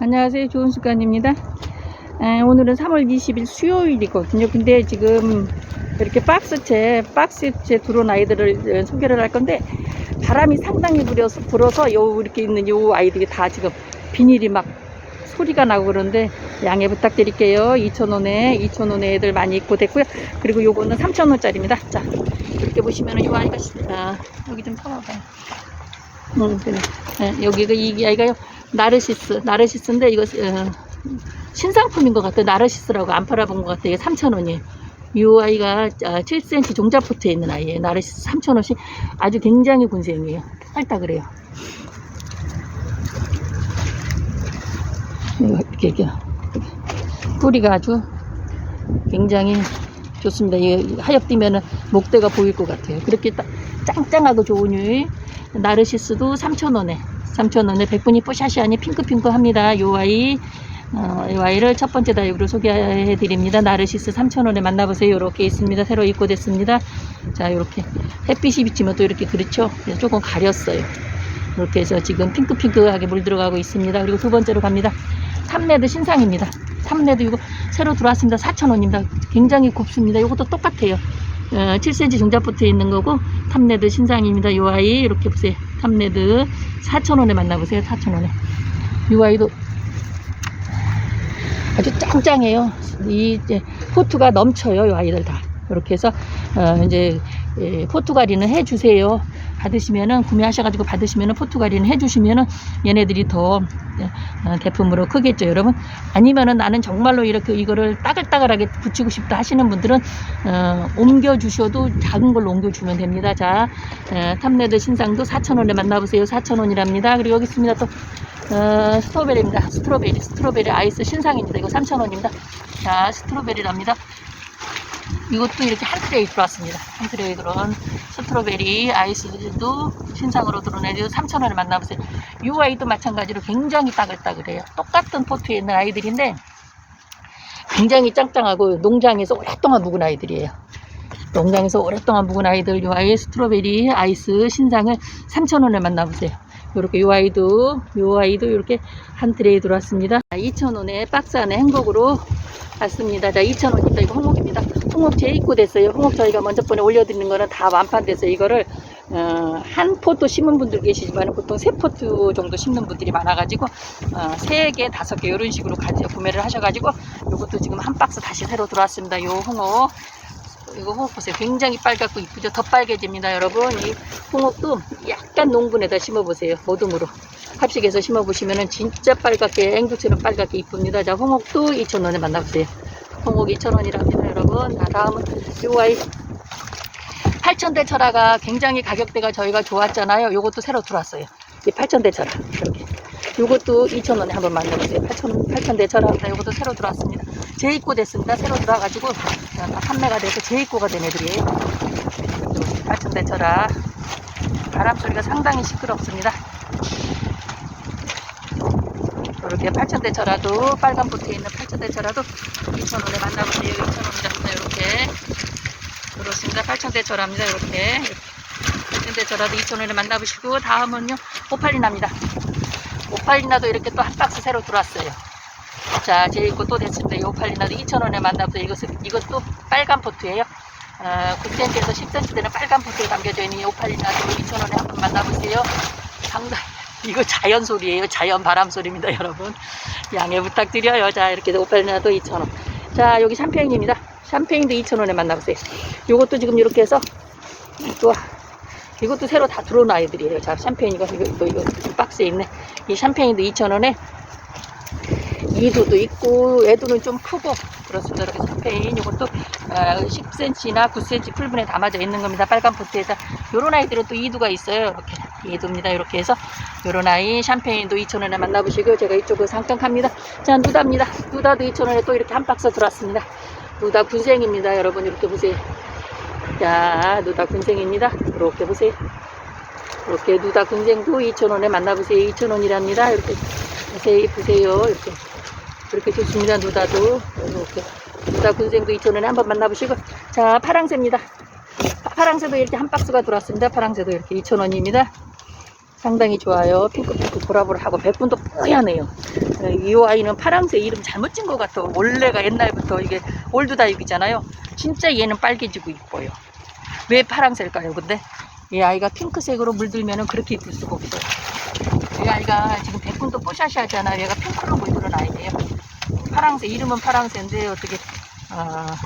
안녕하세요. 좋은 습관입니다. 에, 오늘은 3월 20일 수요일이거든요. 근데 지금 이렇게 박스채, 박스채 들어온 아이들을 어, 소개를 할 건데 바람이 상당히 불어서, 불어서 요 이렇게 있는 요 아이들이 다 지금 비닐이 막 소리가 나고 그러는데 양해 부탁드릴게요. 2,000원에 2,000원에 애들 많이 입고 됐고요. 그리고 요거는 3,000원짜리입니다. 자, 이렇게 보시면은 요 아이가 시- 아, 여기 좀 서봐봐요. 음. 예, 여기가 이 아이가요. 나르시스, 나르시스인데 이거 어, 신상품인 것 같아요. 나르시스라고 안 팔아본 것 같아요. 이게 3,000원이에요. 이 아이가 7cm 종자포트에 있는 아이예요. 나르시스 3,000원씩 아주 굉장히 군생이에요. 살다 그래요. 이렇게, 이렇게 뿌리가 아주 굉장히 좋습니다. 이 하얗 뛰면은 목대가 보일 것 같아요. 그렇게 딱 짱짱하고 좋은 유의 나르시스도 3,000원에 3,000원에 백분이 뽀샤시하니 핑크핑크합니다. 요 아이 어, 이 아이를 첫 번째 다육으로 소개해 드립니다. 나르시스 3,000원에 만나보세요. 이렇게 있습니다. 새로 입고됐습니다. 자, 이렇게 햇빛이 비치면 또 이렇게 그렇죠. 조금 가렸어요. 이렇게 해서 지금 핑크핑크하게 물 들어가고 있습니다. 그리고 두 번째로 갑니다. 탐레드 신상입니다. 탐레드 이거 새로 들어왔습니다. 4,000원입니다. 굉장히 곱습니다. 이것도 똑같아요. 어, 7cm 종자포트에 있는 거고 탐레드 신상입니다. 이 아이 이렇게 보세요. 탐레드 4,000원에 만나보세요. 4,000원에. 이 아이도 아주 짱짱해요. 이 이제 포트가 넘쳐요. 이 아이들 다. 이렇게 해서 어, 이제 예, 포트가리는 해주세요. 받으시면은 구매하셔가지고 받으시면은 포트가리는 해주시면은 얘네들이 더 어, 대품으로 크겠죠, 여러분. 아니면은 나는 정말로 이렇게 이거를 따글따글하게 붙이고 싶다 하시는 분들은 어, 옮겨 주셔도 작은 걸로 옮겨 주면 됩니다. 자, 어, 탑레드 신상도 4,000원에 만나보세요. 4,000원이랍니다. 그리고 여기 있습니다. 또 어, 스트로베리입니다. 스트로베리, 스트로베리 아이스 신상입니다. 이거 3,000원입니다. 자, 스트로베리랍니다. 이것도 이렇게 한 트레이 들어왔습니다. 한 트레이 들어온 스트로베리 아이스도 신상으로 들어오네요. 3,000원에 만나보세요. 이 아이도 마찬가지로 굉장히 따글따글해요. 똑같은 포트에 있는 아이들인데 굉장히 짱짱하고 농장에서 오랫동안 묵은 아이들이에요. 농장에서 오랫동안 묵은 아이들 이 아이 스트로베리 아이스 신상을 3,000원에 만나보세요. 이렇게 이 아이도 이 아이도 이렇게 한 트레이 들어왔습니다. 2,000원에 박스 안에 행복으로 왔습니다. 자, 2,000원입니다. 이거 홍옥입니다. 홍옥 재입고 됐어요. 홍옥 저희가 먼저 번에 올려드리는 거는 다 완판돼서 이거를 어, 한 포트 심은 분들 계시지만 보통 세 포트 정도 심는 분들이 많아가지고 어, 세 개, 다섯 개 이런 식으로 가지 구매를 하셔가지고 이것도 지금 한 박스 다시 새로 들어왔습니다. 요 홍옥 이거 홍옥 보세요. 굉장히 빨갛고 이쁘죠. 더 빨개집니다, 여러분. 이 홍옥도 약간 농분에다 심어보세요. 모둠으로. 합식해서 심어보시면은 진짜 빨갛게 앵두처럼 빨갛게 이쁩니다. 자, 홍옥도 2,000원에 만나보세요. 홍옥 2,000원이랍니다, 여러분. 자, 다음은 요 아이 8,000대 철화가 굉장히 가격대가 저희가 좋았잖아요. 요것도 새로 들어왔어요. 이 8,000대 철화. 이렇게. 요것도 2,000원에 한번 만나보세요. 8,000, 8,000대 철화입니다. 요것도 새로 들어왔습니다. 재입고 됐습니다. 새로 들어와가지고 다 판매가 돼서 재입고가 된 애들이에요. 8,000대 철화. 바람 소리가 상당히 시끄럽습니다. 이렇게 8,000대 철화도 빨간 보트에 있는 8,000대 철화도 2,000원에 만나보세요. 2,000원이랍니다. 이렇게. 그렇습니다. 8,000대 철화입니다. 이렇게. 8,000대 철화도 2,000원에 만나보시고 다음은요. 오팔리나입니다. 오팔리나도 이렇게 또 한 박스 새로 들어왔어요. 자, 제 입고 또 됐습니다. 이 오팔리나도 2,000원에 만나보세요. 이것은, 이것도 빨간 포트예요. 어, 9cm에서 10cm 되는 빨간 포트에 담겨져 있는 이 오팔리나도 2,000원에 한번 만나보세요. 상당히 이거 자연 소리예요. 자연 바람 소리입니다, 여러분. 양해 부탁드려요. 자, 이렇게 오팔리나도 2,000원. 자, 여기 샴페인입니다. 샴페인도 2,000원에 만나보세요. 요것도 지금 이렇게 해서 또 이것도 새로 다 들어온 아이들이에요. 자, 샴페인 이거 이거 이거, 박스에 있네. 이 샴페인도 2,000원에 이두도 있고 애두는 좀 크고 그렇습니다. 이렇게 샴페인 이것도 어, 10cm나 9cm 풀분에 담아져 있는 겁니다. 빨간 포트에다 요런 아이들은 또 이두가 있어요. 이렇게 이두입니다. 이렇게 해서 요런 아이 샴페인도 2,000원에 만나보시고 제가 이쪽을 잠깐 갑니다. 자 누다입니다. 누다도 2,000원에 또 이렇게 한 박스 들어왔습니다. 누다 군생입니다. 여러분 이렇게 보세요. 자 누다 군생입니다. 이렇게 보세요. 이렇게 누다 군생도 2,000원에 만나보세요. 2,000원이랍니다. 이렇게 보세요. 보세요. 이렇게 그렇게 좋습니다. 누다도 이렇게 누다 군생도 2,000원에 한번 만나보시고 자 파랑새입니다. 파- 파랑새도 이렇게 한 박스가 들어왔습니다. 파랑새도 이렇게 2,000원입니다. 상당히 좋아요. 핑크핑크 보라보라하고 백분도 뽀얗네요. 네, 이 아이는 파랑새 이름 잘못 찐것 같아. 원래가 옛날부터 이게 올드다육이잖아요. 진짜 얘는 빨개지고 이뻐요. 왜 파랑새일까요? 근데 이 아이가 핑크색으로 물들면 그렇게 이쁠 수가 없어요. 이 아이가 지금 백분도 뽀샤시 하잖아요. 얘가 핑크로 물드는 아이예요. 파랑새 이름은 파랑새인데 어떻게 아,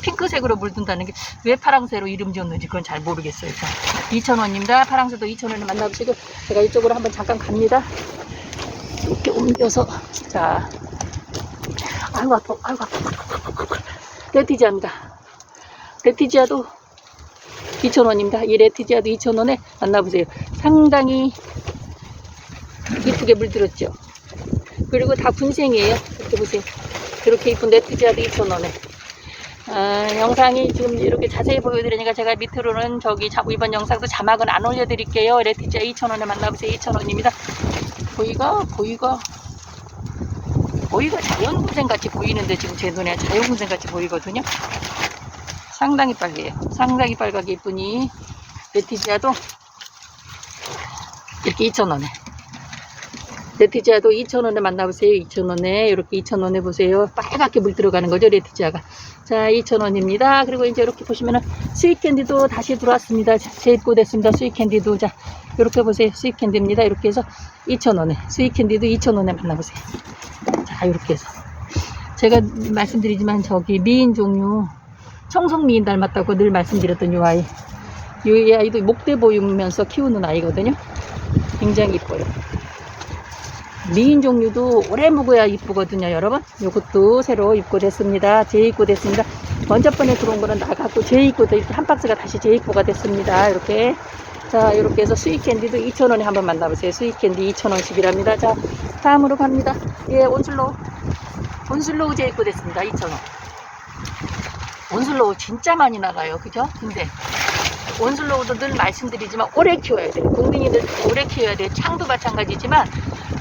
핑크색으로 물든다는 게 왜 파랑새로 이름 지었는지 그건 잘 모르겠어요. 자, 2,000원입니다. 파랑새도 2,000원에 만나보시고 제가 이쪽으로 한번 잠깐 갑니다. 이렇게 옮겨서 자 아이고 아파 아이고 아파 레티지아입니다. 레티지아도 2,000원입니다. 이 레티지아도 2,000원에 만나보세요. 상당히 이쁘게 물들었죠. 그리고 다 군생이에요. 이렇게 보세요. 이렇게 이쁜 레티지아도 2,000원에. 아, 영상이 지금 이렇게 자세히 보여드리니까 제가 밑으로는 저기 자, 이번 영상도 자막은 안 올려드릴게요. 레티지아 2,000원에 만나보세요. 2,000원입니다. 보이가, 보이가, 보이가 자연군생 같이 보이는데 지금 제 눈에 자연군생 같이 보이거든요. 상당히 빨개요. 상당히 빨갛게 이쁘니 레티지아도 이렇게 2,000원에. 레티지아도 2,000원에 만나보세요. 2,000원에 이렇게 2,000원에 보세요. 빨갛게 물 들어가는 거죠. 레티지아가. 자 2,000원입니다. 그리고 이제 이렇게 보시면은 스윗캔디도 다시 들어왔습니다. 자, 재입고 됐습니다. 스윗캔디도 자 이렇게 보세요. 스윗캔디입니다. 이렇게 해서 2,000원에 스윗캔디도 2,000원에 만나보세요. 자 이렇게 해서 제가 말씀드리지만 저기 미인 종류 청송 미인 닮았다고 늘 말씀드렸던 이 아이 이 아이도 목대 보이면서 키우는 아이거든요. 굉장히 이뻐요. 미인 종류도 오래 묵어야 이쁘거든요, 여러분. 요것도 새로 입고됐습니다. 재입고됐습니다. 먼저 번에 들어온 거는 나갔고 재입고도 이렇게 한 박스가 다시 재입고가 됐습니다. 이렇게. 자, 이렇게 해서 스윗캔디도 2,000원에 한번 만나보세요. 스윗캔디 2,000원씩이랍니다. 자, 다음으로 갑니다. 예, 온슬로우. 온슬로우 재입고됐습니다. 2,000원. 온슬로우 진짜 많이 나가요. 그죠? 근데 온슬로우도 늘 말씀드리지만 오래 키워야 돼요. 국민이들 오래 키워야 돼요. 창도 마찬가지지만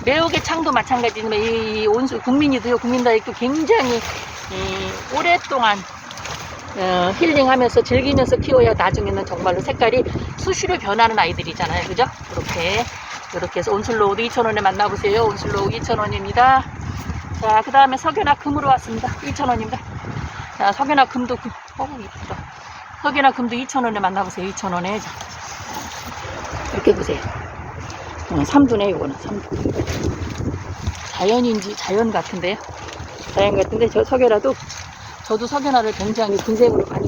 매혹의 창도 마찬가지지만 이 온수 국민이도요. 국민다육도 굉장히 이 오랫동안 어, 힐링하면서 즐기면서 키워야 나중에는 정말로 색깔이 수시로 변하는 아이들이잖아요. 그죠? 이렇게 이렇게 해서 온슬로우도 2,000원에 만나보세요. 온슬로우 2,000원입니다. 자, 그 다음에 석연화 금으로 왔습니다. 2,000원입니다. 자, 석연화 금도 금, 어우 이쁘다. 석연화 금도 2,000원에 만나보세요. 2,000원에. 자, 이렇게 보세요. 어, 3두네, 이거는 3두. 자연인지 자연 같은데요. 자연 같은데 저 석연화도 저도 석연화를 굉장히 군생으로 많이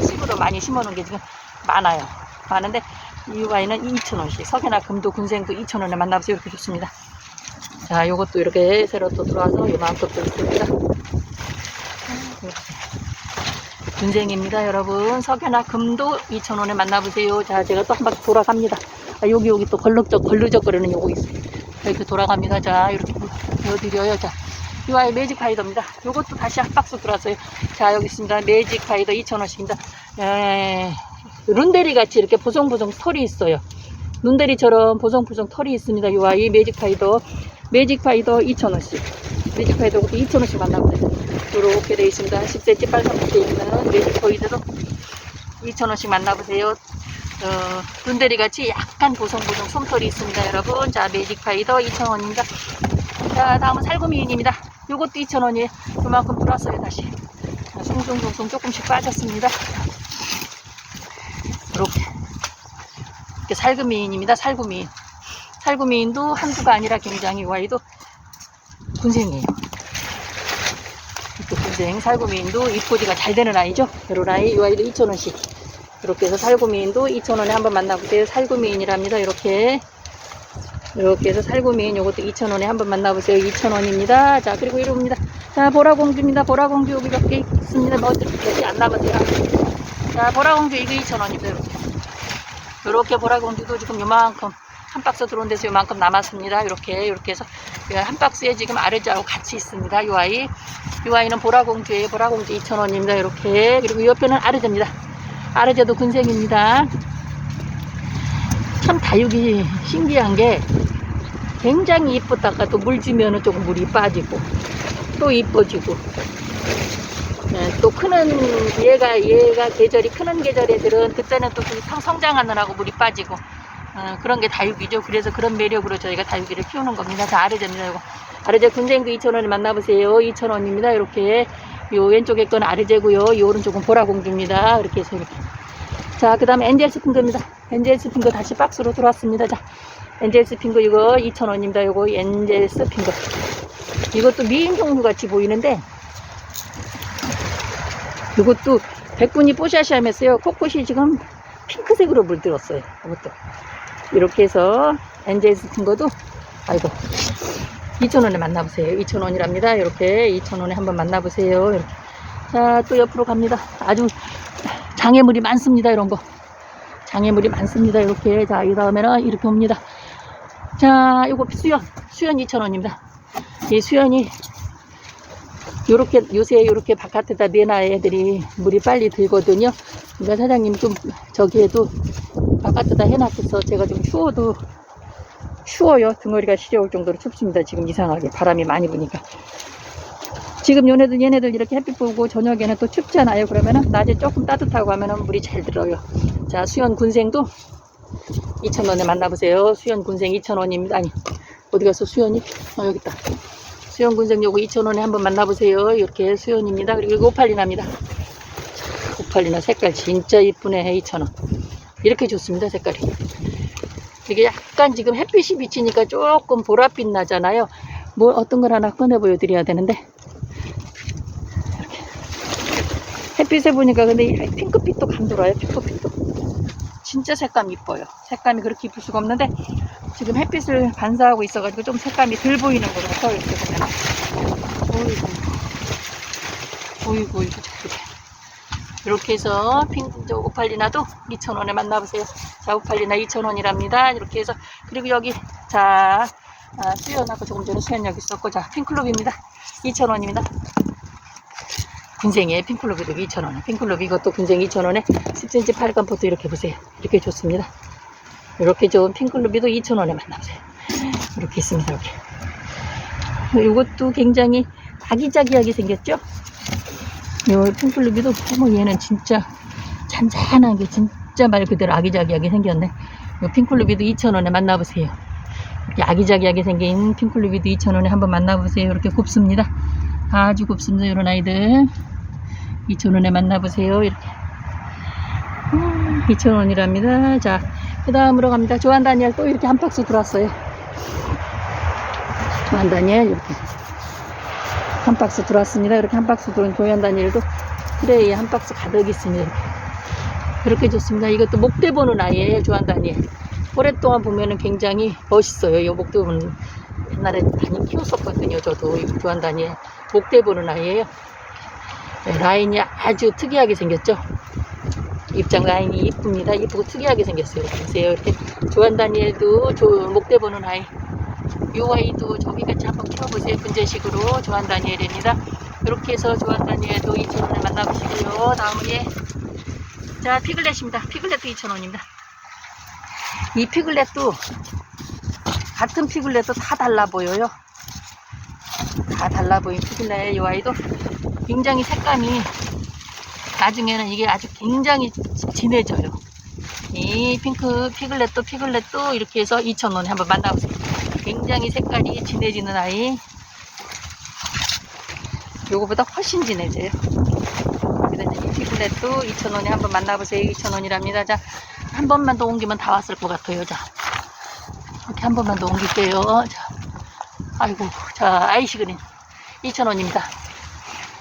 식으로 많이 심어놓은 게 지금 많아요. 많은데 이 와인은 2,000원씩. 석연화 금도 군생도 2,000원에 만나보세요. 이렇게 좋습니다. 자, 요것도 이렇게 새로 또 들어와서 요만큼 또 있습니다. 군생입니다, 여러분. 석연화 금도 2,000원에 만나보세요. 자, 제가 또 한 바퀴 돌아갑니다. 아, 여기, 여기 또 걸럭적, 걸르적거리는 요거 있어요. 이렇게 돌아갑니다. 자, 이렇게 보여드려요. 자, 이 아이 매직 파이더입니다. 요것도 다시 한 박스 들어왔어요. 자, 여기 있습니다. 매직 파이더 2,000원씩입니다. 에, 룬데리 같이 이렇게 보송보송 털이 있어요. 눈대리처럼 보송보송 털이 있습니다. 이 아이 매직 파이더. 매직 파이더 2,000원씩. 매직 파이더 것도 2,000원씩 만나보세요. 이렇게 돼 있습니다. 10cm 빨간색에 있는 매직 파이더도 2,000원씩 만나보세요. 어, 눈대리 같이 약간 보송보송 솜털이 있습니다, 여러분. 자, 매직 파이더 2,000원입니다. 자, 다음은 살구미인입니다. 요것도 2,000원이에요. 그만큼 들어왔어요, 다시. 자, 송송송송 조금씩 빠졌습니다. 이렇게. 이렇게 살구미인입니다, 살구미인. 살구미인도 한두가 아니라 굉장히 와이도 군생이에요. 이렇게 군생, 살구미인도 입고지가 잘 되는 아이죠. 이런 아이, 이 아이도 2,000원씩. 이렇게 해서 살구미인도 2,000원에 한번 만나보세요. 살구미인이랍니다. 이렇게. 이렇게 해서 살구미인 요것도 2,000원에 한번 만나보세요. 2,000원입니다. 자, 그리고 이럽니다. 자, 보라공주입니다. 보라공주 여기 몇 개 있습니다. 뭐, 몇개 안 남았어요. 자, 보라공주 이거 2,000원입니다. 이렇게. 이렇게 보라공주도 지금 요만큼 한 박스 들어온 데서 요만큼 남았습니다. 이렇게, 이렇게 해서 한 박스에 지금 아르자하고 같이 있습니다. 요 아이. 요 아이는 보라공주예요. 보라공주 2,000원입니다. 이렇게. 그리고 옆에는 아르자입니다. 아르자도 군생입니다. 참 다육이 신기한 게 굉장히 이쁘다가 또 물 주면은 조금 물이 빠지고 또 이뻐지고 네, 또 크는 얘가 얘가 계절이 크는 계절 애들은 그때는 또 성- 성장하느라고 물이 빠지고 어, 어, 그런 게 다육이죠. 그래서 그런 매력으로 저희가 다육이를 키우는 겁니다. 자, 아르제입니다. 아르제 군생도 2,000원에 만나보세요. 2,000원입니다. 이렇게. 요 왼쪽에 건 아르제고요. 이 오른쪽은 보라공주입니다. 이렇게 해서 이렇게. 자, 그 다음에 엔젤 스 핑거입니다. 엔젤 스 핑거 다시 박스로 들어왔습니다. 자, 엔젤 스 핑거 이거 2,000원입니다. 이거 엔젤 스 핑거. 이것도 미인 종류 같이 보이는데, 이것도 백분이 뽀샤시하면서요. 코코시 지금 핑크색으로 물들었어요. 이것도. 이렇게 해서 엔젤 스 핑거도, 아이고, 2,000원에 만나보세요. 2,000원이랍니다. 이렇게 2,000원에 한번 만나보세요. 이렇게. 자, 또 옆으로 갑니다. 아주 장애물이 많습니다. 이런 거. 장애물이 많습니다. 이렇게. 자, 이 다음에는 이렇게 옵니다. 자, 이거 수연. 수연 2,000원입니다. 이 수연이 요렇게 요새 요렇게 바깥에다 내놔야 애들이 물이 빨리 들거든요. 그러니까 사장님 좀 저기에도 바깥에다 해놨어서 제가 좀 추워도 추워요. 등어리가 시려울 정도로 춥습니다. 지금 이상하게 바람이 많이 부니까. 지금 얘네들 얘네들 이렇게 햇빛 보고 저녁에는 또 춥잖아요. 그러면은 낮에 조금 따뜻하고 하면은 물이 잘 들어요. 자 수연 군생도 2,000원에 만나보세요. 수연 군생 2,000원입니다. 아니 어디 갔어 수연이? 어 여기 있다. 수연 군생 요거 2,000원에 한번 만나보세요. 이렇게 수연입니다. 그리고 오팔리나입니다. 오팔리나 색깔 진짜 이쁘네. 2,000원. 이렇게 좋습니다. 색깔이. 이게 약간 지금 햇빛이 비치니까 조금 보랏빛 나잖아요. 뭐 어떤 걸 하나 꺼내 보여드려야 되는데 이렇게 햇빛에 보니까 근데 이 핑크빛도 감돌아요. 핑크빛도 진짜 색감 이뻐요. 색감이 그렇게 이쁠 수가 없는데 지금 햇빛을 반사하고 있어가지고 좀 색감이 덜 보이는 것 같아요. 이렇게 보면 어이구 이거 저렇게 이렇게 해서 핑 저 오팔리나도 2,000원에 만나보세요. 자, 오팔리나 2,000원이랍니다. 이렇게 해서 그리고 여기 자 아, 수연하고 조금 전에 수연 여기 있었고 자 핑클럽입니다. 2,000원입니다. 군생에 핑클럽이도 2,000원. 핑클럽 이것도 군생 2,000원에 10cm 팔간 포트 이렇게 보세요. 이렇게 좋습니다. 이렇게 좋은 핑클럽이도 2,000원에 만나보세요. 이렇게 있습니다. 이렇게. 이것도 굉장히 아기자기하게 생겼죠? 요 핑클루비도 뭐 얘는 진짜 잔잔하게 진짜 말 그대로 아기자기하게 생겼네. 요 핑클루비도 2,000원에 만나보세요. 이렇게 아기자기하게 생긴 핑클루비도 2,000원에 한번 만나보세요. 이렇게 곱습니다. 아주 곱습니다. 이런 아이들 2,000원에 만나보세요. 이렇게 2,000원이랍니다. 자, 그 다음으로 갑니다. 조한 다니엘 또 이렇게 한 박스 들어왔어요. 조한 다니엘 이렇게 한 박스 들어왔습니다. 이렇게 한 박스 들어온 조연 다니엘도 트레이에 한 박스 가득 있습니다. 이렇게. 그렇게 좋습니다. 이것도 목대 보는 아이예요. 조한 다니엘. 오랫동안 보면은 굉장히 멋있어요. 이 목대 보는 옛날에 많이 키웠었거든요. 저도 이 조한 다니엘 목대 보는 아이예요. 네, 라인이 아주 특이하게 생겼죠. 입장 라인이 이쁩니다. 이쁘고 특이하게 생겼어요. 보세요. 이렇게 조한 다니엘도 조, 목대 보는 아이. 요 아이도 저기 같이 한번 키워보세요. 분재식으로 조한 다니엘입니다. 이렇게 해서 조한 다니엘도 2,000원에 만나보시고요. 다음에 자 피글렛입니다. 피글렛도 2,000원입니다. 이 피글렛도 같은 피글렛도 다 달라 보여요. 다 달라 보인 피글렛 이 아이도 굉장히 색감이 나중에는 이게 아주 굉장히 진해져요. 이 핑크 피글렛도 피글렛도 이렇게 해서 2,000원에 한번 만나보세요. 굉장히 색깔이 진해지는 아이. 요거보다 훨씬 진해져요. 그래서 이 피글렛도 2,000원에 한번 만나보세요. 2,000원이랍니다. 자, 한 번만 더 옮기면 다 왔을 것 같아요. 자, 이렇게 한 번만 더 옮길게요. 자, 아이고, 자, 아이시그린 2,000원입니다.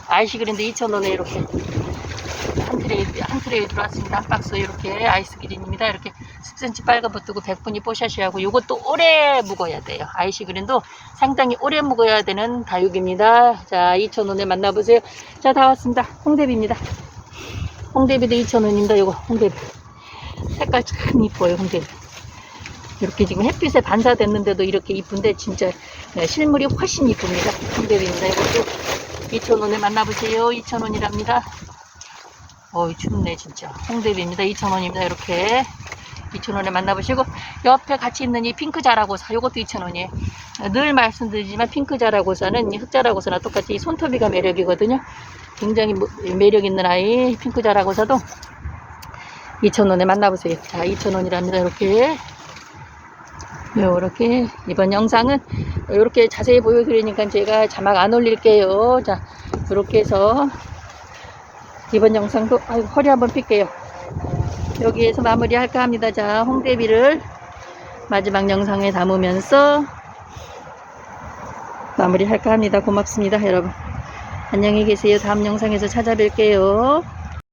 아이시그린도 2,000원에 이렇게 한 트레이, 한 트레이 들어왔습니다. 한 박스 이렇게 아이스그린입니다. 이렇게 10cm 빨간 버뜨고 100분이 뽀샤시하고 이것도 오래 묵어야 돼요. 아이시 그린도 상당히 오래 묵어야 되는 다육입니다. 자, 2,000원에 만나보세요. 자, 다 왔습니다. 홍대비입니다. 홍대비도 2,000원입니다. 이거 홍대비. 색깔 참 이뻐요, 홍대비. 이렇게 지금 햇빛에 반사됐는데도 이렇게 이쁜데 진짜 네, 실물이 훨씬 이쁩니다. 홍대비입니다. 이것도 2,000원에 만나보세요. 2,000원이랍니다. 어이 춥네 진짜 홍대비입니다 2,000원입니다 이렇게 2,000원에 만나보시고 옆에 같이 있는 이 핑크 자라고사 요것도 2,000원이에요. 늘 말씀드리지만 핑크 자라고사는 이 흑자라고사나 똑같이 이 손톱이가 매력이거든요. 굉장히 뭐- 매력 있는 아이 핑크 자라고사도 2,000원에 만나보세요. 자 2,000원이랍니다. 이렇게. 이렇게. 이번 영상은 이렇게 자세히 보여드리니까 제가 자막 안 올릴게요. 자, 이렇게 해서 이번 영상도 아이고, 허리 한번 필게요. 여기에서 마무리할까 합니다. 자, 홍대비를 마지막 영상에 담으면서 마무리할까 합니다. 고맙습니다, 여러분. 안녕히 계세요. 다음 영상에서 찾아뵐게요.